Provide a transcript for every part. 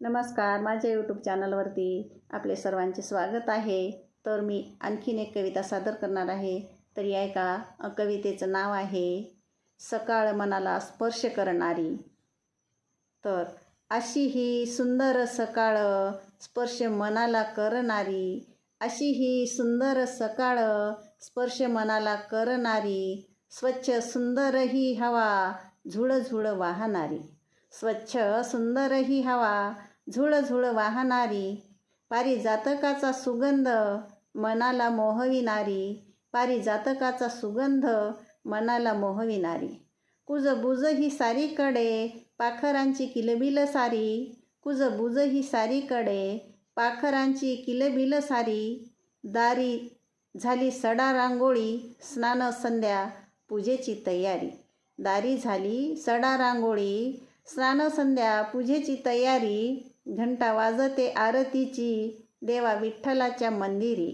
नमस्कार माझ्या यूट्यूब चॅनलवरती आपले सर्वांचे स्वागत आहे. तर मी आणखीन एक कविता सादर करणार आहे. तर या एका कवितेचं नाव आहे सकाळ मनाला स्पर्श करणारी. तर अशी ही सुंदर सकाळ स्पर्श मनाला करणारी अशी ही सुंदर सकाळ स्पर्श मनाला करणारी स्वच्छ सुंदर ही हवा झुळझुळ वाहणारी. स्वच्छ सुंदर ही हवा झुळझुळ वाहणारी पारिजातकाचा सुगंध मनाला मोहविणारी पारिजातकाचा सुगंध मनाला मोहविणारी. कुजबुज ही सारीकडे पाखरांची किलबिल सारी. कुजबुज ही सारीकडे पाखरांची किलबिल सारी. दारी झाली सडा रांगोळी स्नान संध्या पूजेची तयारी. दारी झाली सडा रांगोळी स्नान संध्या पूजेची तयारी घंटा वाजते आरतीची देवा विठ्ठलाच्या मंदिरी.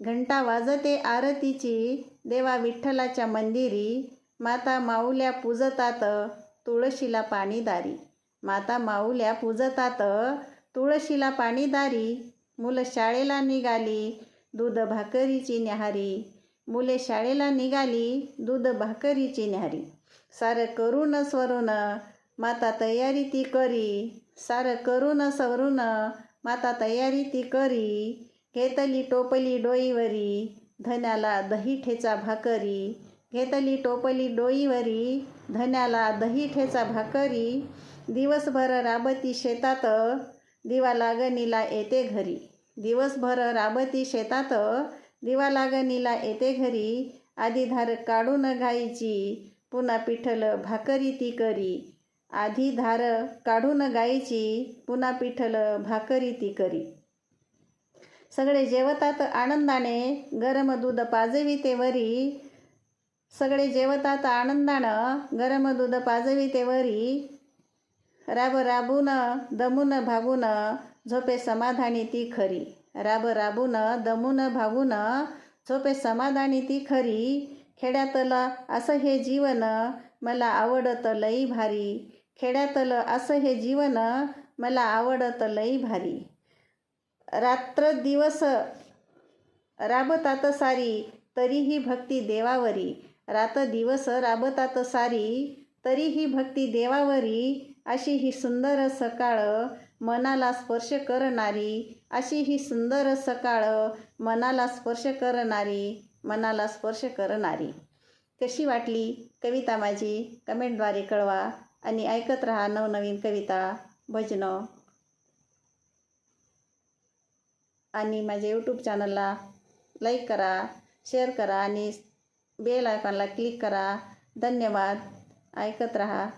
घंटा वाजते आरतीची देवा विठ्ठलाच्या मंदिरी. माता माऊल्या पूजतात तुळशीला पाणीदारी. माता माऊल्या पूजतात तुळशीला पाणीदारी. मुलं शाळेला निघाली दूध भाकरीची न्याहारी. मुले शाळेला निघाली दूध भाकरीची न्याहारी. सारं करून स्वरून माता तयारी ती करी. सारं करून सवरून माता तयारी ती करी. घेतली टोपली डोईवरी. धन्याला दही ठेचा भाकरी. घेतली टोपली डोईवरी. धन्याला दही ठेचा भाकरी. दिवसभर राबती शेतात दिवा लागणीला येते घरी. दिवसभर राबती शेतात दिवा लागणीला येते घरी. आधी धार काढून गायची पुन्हा पिठल भाकरी ती करी. आधी धार काढून गायची पुन्हा पिठल भाकरी ती करी. सगळे जेवतात आनंदाने गरम दूध पाजविते वरी. सगळे जेवतात आनंदानं गरम दूध पाजवी वरी. राब राबून दमून भागून झोपे समाधानी ती खरी. राब राबून दमून भागून झोपे समाधानी ती खरी. खेड्यातलं असं हे जीवन मला आवडतं लई भारी. खेड्यातलं असं हे जीवन मला आवडतं लई भारी. रात्र दिवस राबतात सारी तरीही भक्ती देवावरी. रात दिवस राबतात सारी तरीही भक्ती देवावरी. अशी ही सुंदर सकाळ मनाला स्पर्श करणारी. अशी ही सुंदर सकाळ मनाला स्पर्श करणारी मनाला स्पर्श करणारी. कशी वाटली कविता माझी? कमेंटद्वारे कळवा. आणि ऐकत राहा नवनवीन कविता भजनं. आणि माझ्या यूट्यूब चॅनलला लाईक करा शेअर करा आणि बेल आयकॉनला क्लिक करा. धन्यवाद. ऐकत राहा.